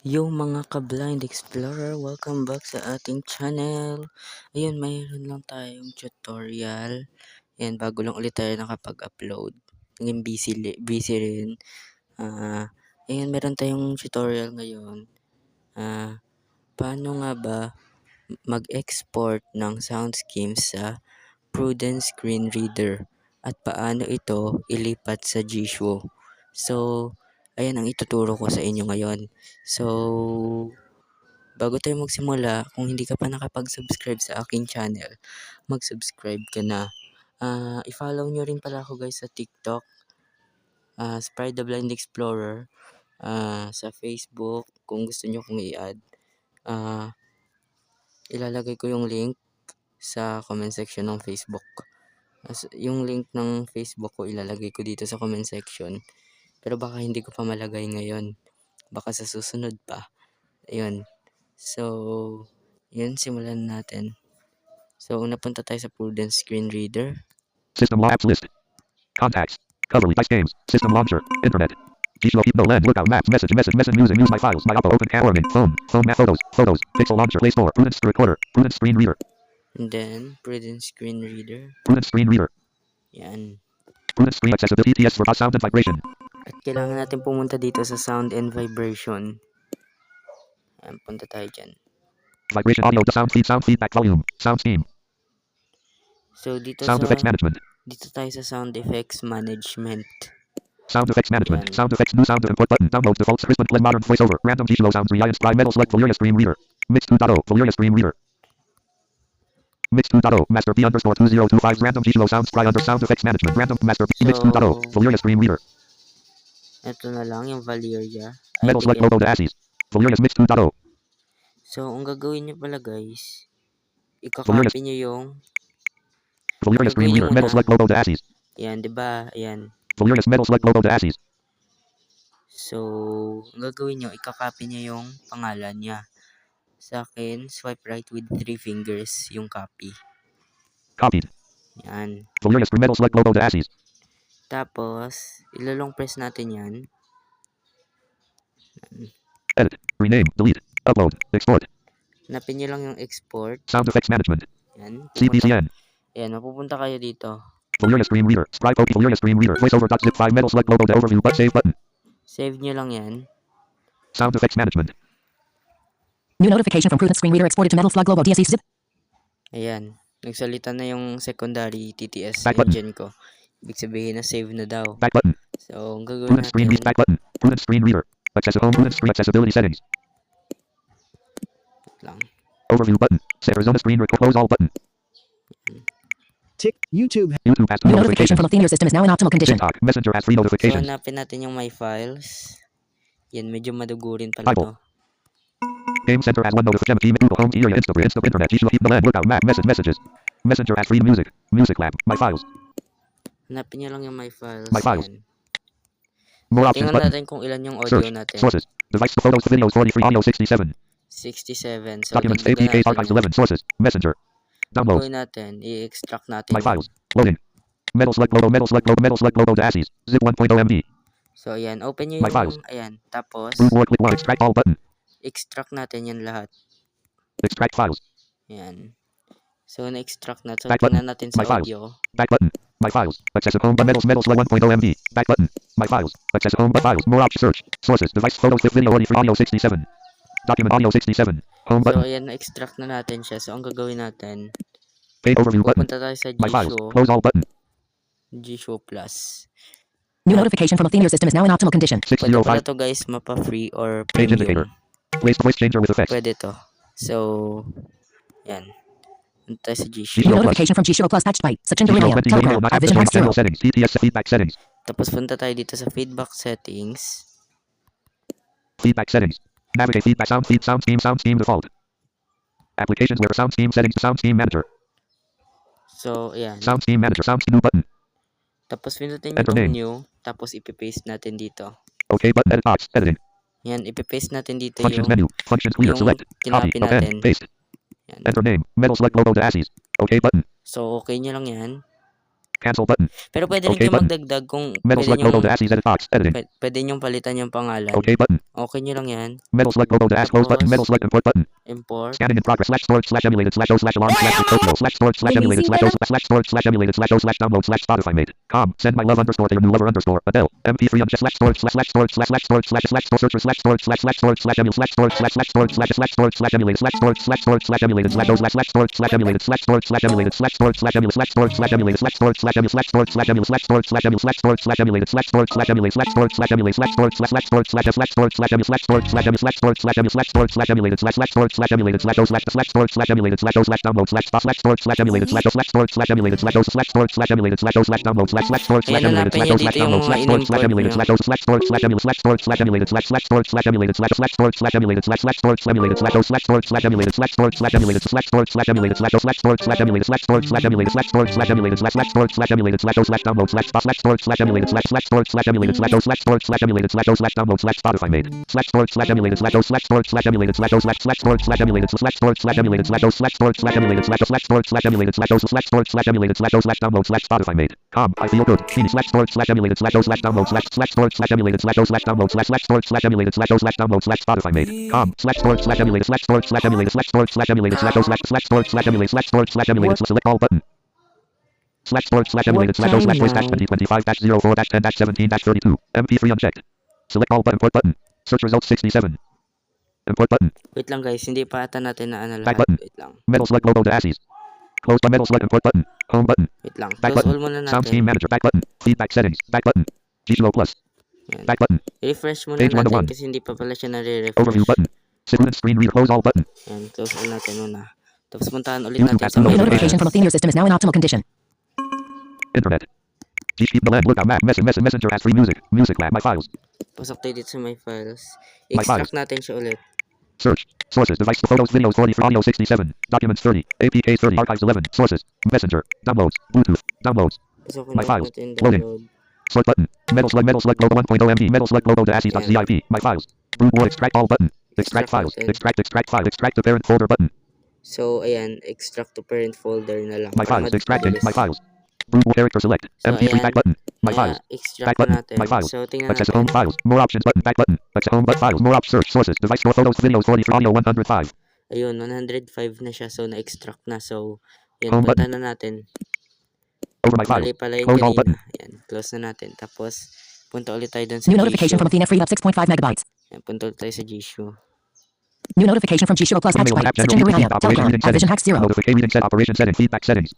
Yung mga ka-blind explorer, welcome back sa ating channel. Ayun, mayroon lang tayong tutorial. Ayan, bago lang ulit tayo nakapag-upload. Naging busy, busy rin. Ah, ayan, meron tayong tutorial ngayon. Ah, paano nga ba mag-export ng sound schemes sa Prudence Screen Reader at paano ito ilipat sa Jisoo. So, ayan ang ituturo ko sa inyo ngayon. So, bago tayo magsimula, kung hindi ka pa nakapag-subscribe sa aking channel, mag-subscribe ka na. Ah, i-follow nyo rin pala ako guys sa TikTok, ah, Sprite the Blind Explorer, ah, sa Facebook, kung gusto nyo kong i-add. Ah, ilalagay ko yung link sa comment section ng Facebook. As, yung link ng Facebook ko ilalagay ko dito sa comment section. Pero baka hindi ko pa malagay ngayon. Baka sa susunod pa. Ayun. So, yun, simulan natin. So, una punta tayo sa Prudence Screen Reader. System apps list. Contacts. Coverly. Dice games. System launcher. Internet. Gishlo no land lookout maps message message message music use my files my Oppo open camera min phone phone map photos photos pixel launcher play store prudence recorder prudence screen reader And then, Prudence Screen Reader. prudence screen reader Yan. prudence screen accessibility TS for sound and vibration At kailangan natin pumunta dito sa Sound and Vibration. Ayan, punta tayo dyan. vibration audio to sound feed sound feedback volume sound scheme. So, dito sound effects sa, management. dito tayo sa Sound Effects Management. sound effects management. Yan. sound effects new sound input button. Download defaults Crispin blend modern voiceover. Random Gishlo sounds reliance prime metal select Valyria screen reader. Mix 2.0 Valyria screen reader. Mix 2.0, Master P underscore 2025, random Gishlo sounds, Spry under sound effects management, random Master P, Mix So- 2.0, Valyria screen reader, Ito na lang, yung Valeria. Metal select IDM. logo to Assis. Valerius Mix 2.0. So, ang gagawin nyo pala guys, Valyria- ikakopy nyo yung, Valerius Green Gagawin Reader. mo Metal na. select logo to Assis. yan, di ba? Ayan. Valerius Metal select logo to Assis. So, ang gagawin nyo, ikakopy nyo yung pangalan niya. Sa akin, swipe right with three fingers yung copy. Copied. Yan. Valerius Metal select logo to Assis. Tapos, ilalong press natin yan. Edit. Rename. Delete. Upload. Export. Hanapin nyo lang yung export. Sound effects management. Yan. CPCN. yan, mapupunta kayo dito. Valerius Green Reader. Sprite Poke. Valerius Green Reader. Voiceover.zip file. Metal select logo to overview. But save button. Save nyo lang yan. Sound effects management. New notification from Prudence Screen Reader exported to Metal Slug Globo DSE zip. Ayan. Nagsalita na yung secondary TTS Back button. engine ko. Ibig sabihin na save na daw. Back button. So, ang gagawin Prudence Screen Reader. Back button. Prudence Screen Reader. Accessible. Home. Prudence Screen Accessibility settings. lang. Overview button. Say Arizona Screen Record. Close all button. Tick YouTube YouTube has New new notification notifications. from Athena system is now in optimal condition. TikTok. Messenger has free So, hanapin natin yung my files. Yan, medyo madugo rin pala Bible. to. Game Center has one notification. Gmail, Google Home, Area, Instagram, Insta, Internet, Gishlo, the land, workout, map, message, messages. Messenger has free music. Music lab. My files. Hanapin nyo lang yung my files. My files. Yan. More options Tingnan natin kung ilan yung audio Search. natin. Sources. Device to photos to videos 43 audio 67. 67. So, Documents APK archives yung 11 sources. Messenger. Download. gagawin natin. I-extract natin. My files. Loading. Metal select logo. Metal select logo. Metal select logo to Assis. Zip 1.0 MB. So, ayan. Open nyo My yung, files. ayan. Tapos, war click one. Extract all button. extract natin yan lahat. Extract files. Ayan. So, na-extract na. So, tingnan natin sa My audio. Back button. My files. Accessible home. Metal Metals select 1.0 MB. Back button. My files. Accessible home. My files. More options. Search. Sources. Device photos clip video 43 audio 67. Document audio 67. Home So, button. ayan. Na-extract na natin siya. So, ang gagawin natin, Page overview button. pupunta tayo sa My files. G-Show. Close all button. G-Show Plus. New notification from Athena system is now in optimal condition. Pwede pala 605. to guys, mapa-free or Page indicator. premium. Place voice changer with effects. Pwede to. So, yan. Punta tayo sa New G-Show. G-Show. notification from G Show Plus Touch Byte. September Gishlo Romeo. 20 Telegram. radio not Our Vision application Zero. settings. TTS feedback settings. Tapos punta tayo dito sa feedback settings. Feedback settings. Navigate feedback sound feed sound scheme sound scheme default. Applications where sound scheme settings sound scheme manager. So, ayan. Sound scheme manager sound scheme new button. Tapos pinutin nyo Enter itong name. new. Tapos ipipaste natin dito. Okay button edit box editing. Yan, ipipaste natin dito Functions yung, menu. Functions clear yung select. Copy. tinapi natin. Paste. Yan. Enter name. Metal select logo to Assis. Okay button. So, okay nyo lang yan. Cancel button. Pero pwede rin Okay kayo button. magdagdag kung Metal pwede select logo nyo, to ASCII edit box. Editing. pwede, pwede nyo palitan yung pangalan. Okay button. Okay nyo lang yan. Metal Slug logo dash close button. Metal Slug import button. Import. Scanning in progress slash storage slash emulated slash o slash alarm slash total slash storage slash emulated slash o slash storage slash emulated slash o slash download slash Spotify made. Com. Send my love underscore to your new lover underscore. Adele. MP3 uncheck slash storage slash slash storage slash slash storage slash slash searcher slash storage slash slash storage slash emul slash storage slash slash storage slash slash storage slash emulated slash storage slash storage slash emulated slash o slash slash storage slash emulated slash storage slash emulated slash storage slash emul slash storage slash emulated slash storage slash emul slash storage slash emul slash storage slash emul slash storage slash emulated slash storage slash emulated slash storage slash emulated slash storage slash emulated slash storage slash slash storage slash slash storage slash emulated slash storage slash emulated slash storage slash emulated slash storage slash emulated slash slash storage slash emulated slash o slash slash storage slash emulated slash o slash download slash slash storage slash emulated slash o slash storage slash emulated slash o slash storage slash emulated slash o slash download slash slash storage slash emulated slash o slash download slash storage slash emulated slash o slash storage slash emulated slash storage slash emulated slash slash storage slash emulated slash slash storage slash emulated slash slash storage slash emulated slash o slash storage slash emulated slash storage slash emulated slash storage slash emulated slash o slash storage slash emulated slash storage slash emulated slash storage slash emulated slash slash storage slash emulated slash o slash download slash slash storage slash emulated slash slash storage slash emulated slash o slash storage slash emulated slash o slash download slash Spotify made slash storage slash emulated slash o slash storage slash emulated slash o slash slash storage slash emulated slash storage slash emulated slash o slash storage slash emulated slash o slash storage slash emulated slash o slash storage slash emulated slash o slash download slash Spotify made com I feel good Phoenix slash storage slash emulated slash o slash download slash slash storage slash emulated slash o slash download slash slash storage slash emulated slash o slash download slash Spotify made com slash storage slash emulated slash storage slash emulated slash storage slash emulated slash o slash slash storage slash emulated slash storage slash emulated slash select all button slash storage slash emulated slash o slash voice dash 2025 dash 04 dash 10 dash 17 dash 32 MP3 unchecked select all button import button search results 67 import button Wait lang guys, hindi pa ata natin na ano Back lahat. button. Wait lang. metal select logo to ASCII close by metal select import button home button Wait lang. Back Close button. all muna Sound Scheme. Manager. Back button. Feedback settings. Back button. G-Flow Plus. Yan. Back button. Refresh muna Page one to natin one. kasi hindi pa pala siya nare-refresh. Overview button. Student screen reader. Close all button. Yan, close all natin muna. Tapos puntahan ulit YouTube natin sa no notification from files. Athena system is now in optimal condition. Internet. G the land. Lookout map. Messenger. Messenger. Messenger has free music. Music. My files. Pasok tayo dito sa my files. My Extract natin siya ulit. Search. Sources. Device. Photos. Videos. 43. Audio. 67. Documents. 30. APK. 30. Archives. 11. Sources. Messenger. Downloads. Bluetooth. Downloads. My files. Loading. Select button. Metal select. Metal select logo 1.0 MB. Metal select logo to .zip. My files. Brood war. Extract all button. Extract Extract files. Extract. Extract file. Extract the parent folder button. So, ayan, extract to parent folder na lang. My files. mas Extracting. My files. Brood war character select. So, MP3 ayan. back button. My Kaya, files. extract Back button. natin. My files. So, Access natin. home files. More options button. Back button. Access home but files. More options. Search sources. Device store photos. Videos. 43. Audio 105. Ayun, 105 na siya. So, na-extract na. So, yun, Home punta na natin. Over my files. Pala Close all kanina. Ayan, close na natin. Tapos, punta ulit tayo dun sa New notification from Athena freed up 6.5 megabytes. Ayan, punta ulit tayo sa Gshoo. New notification from Gshiro Plus Mail Exploit. app general September feed Ryan. operation Telegram. reading settings. Vision Hack Zero. Notification reading set operation settings. Feedback settings.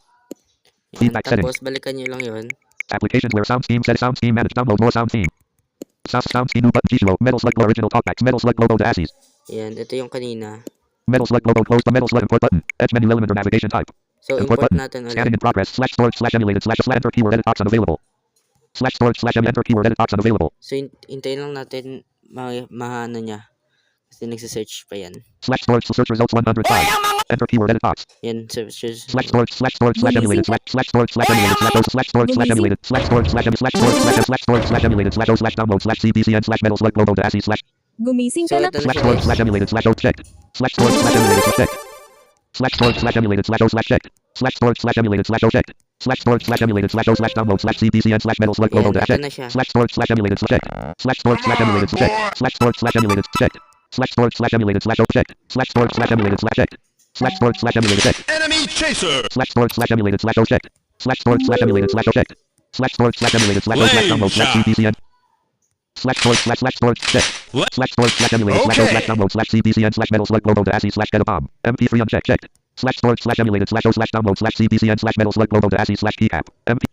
Ayan, Feedback settings. tapos, balikan nyo lang yun. Applications where sound scheme set sound scheme manage. Download more sound scheme. Sound sound scheme new button. G-Flow. Metal select original talkbacks. Metal select logo to ASCII. Ayan, ito yung kanina. Metal select logo close the metal select import button. Edge menu element or navigation type. So, Import import button. natin ulit. Scanning in progress. Slash storage slash emulated slash slash enter keyword edit box unavailable. Slash storage slash enter keyword edit box unavailable. So, hin- hintayin lang natin ma, ma ano niya. Kasi nagsisearch pa yan. Slash storage search results 105. Enter keyword edit box. Yan, searches. Slash storage slash storage slash emulated slash slash storage slash emulated slash o slash storage slash emulated slash storage slash em slash storage slash em slash storage slash emulated slash o slash download slash cpcn slash metal select logo to ASCII slash Gumising ka na slash siya storage slash emulated slash o checked. Slash storage slash emulated slash checked. Slash storage slash emulated slash o slash checked. Slash storage slash emulated slash o checked. Slash storage slash emulated slash o slash download slash cpcn slash metal select logo Ayan, to ito checked. na siya. Slash storage slash emulated slash checked. Slash storage slash emulated slash checked. Slash storage slash emulated slash checked. Slash storage slash emulated slash o checked. Slash storage slash emulated slash checked. Slash storage slash emulated checked. Enemy chaser! Slash storage slash emulated slash oh o checked. Slash storage slash emulated slash oh o checked. Slash storage slash emulated slash oh o slash download slash cpcn. Slash storage slash slash storage check. Slash storage slash emulated slash slash download slash cpcn slash metal logo to ASCII slash get a bomb. MP3 unchecked checked. Slash storage slash emulated slash o slash download slash cpcn slash metal logo to ASCII slash keycap. MP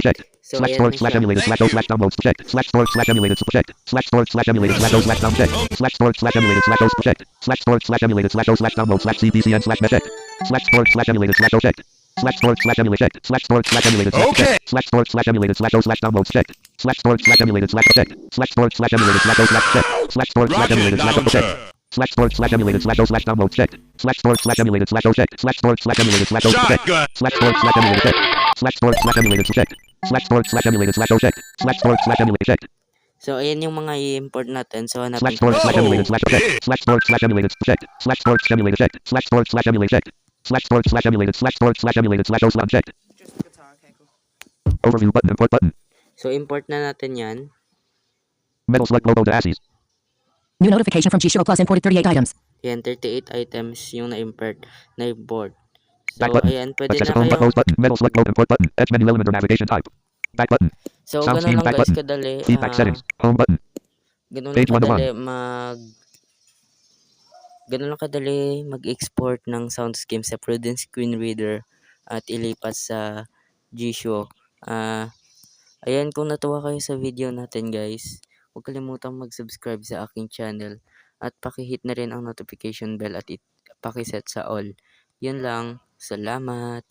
checked. So, Slash ayan storage slash siya. emulated slash o slash downloads checked. Slash storage slash emulated checked. Slash storage slash emulated slash o slash down checked. Slash storage slash emulated slash o checked. Slash storage slash emulated slash o slash download slash cpcn slash met checked. Slash storage slash emulated slash o checked. Slash storage slash emulated checked. Slash storage slash emulated slash Okay. checked. Slash storage slash emulated slash o slash downloads checked. Slash storage slash emulated slash checked. Slash storage slash emulated slash o slash checked. Slash storage slash Rocket emulated slash o checked. Slash storage slash emulated slash o slash downloads checked. Slash storage slash emulated slash o checked. Slash storage slash emulated slash o checked. Slash storage slash emulated checked. Slash storage slash emulated checked. Slash storage slash emulated slash o checked. Slash storage slash emulated checked. So, ayan yung mga i-import natin. So, hanapin Slash storage slash emulated slash o checked. Slash storage slash emulated checked. Slash storage slash emulated checked. Slash storage slash emulated checked. Slash storage slash emulated slash storage slash emulated slash o slash checked. Overview button. Import button. So, import na natin yan. Metal select logo to ASCII. New notification from G-Show Plus imported 38 items. Yan, 38 items yung na-import. Na-import. So, Back button. ayan, pwede na Access home kayo. close button. Metal select logo import button. Edge menu element or navigation type. Back button. So, Sound ganun scheme lang back guys button. kadali. Feedback ah, settings. Home button. Ganun Page lang 101. kadali mag Ganun lang kadali mag-export ng sound scheme sa Prudence Screen Reader at ilipat sa G-Show. Ah, ayan kung natuwa kayo sa video natin guys, huwag kalimutang mag-subscribe sa aking channel at paki-hit na rin ang notification bell at it, paki-set sa all. Yun lang. Salamat.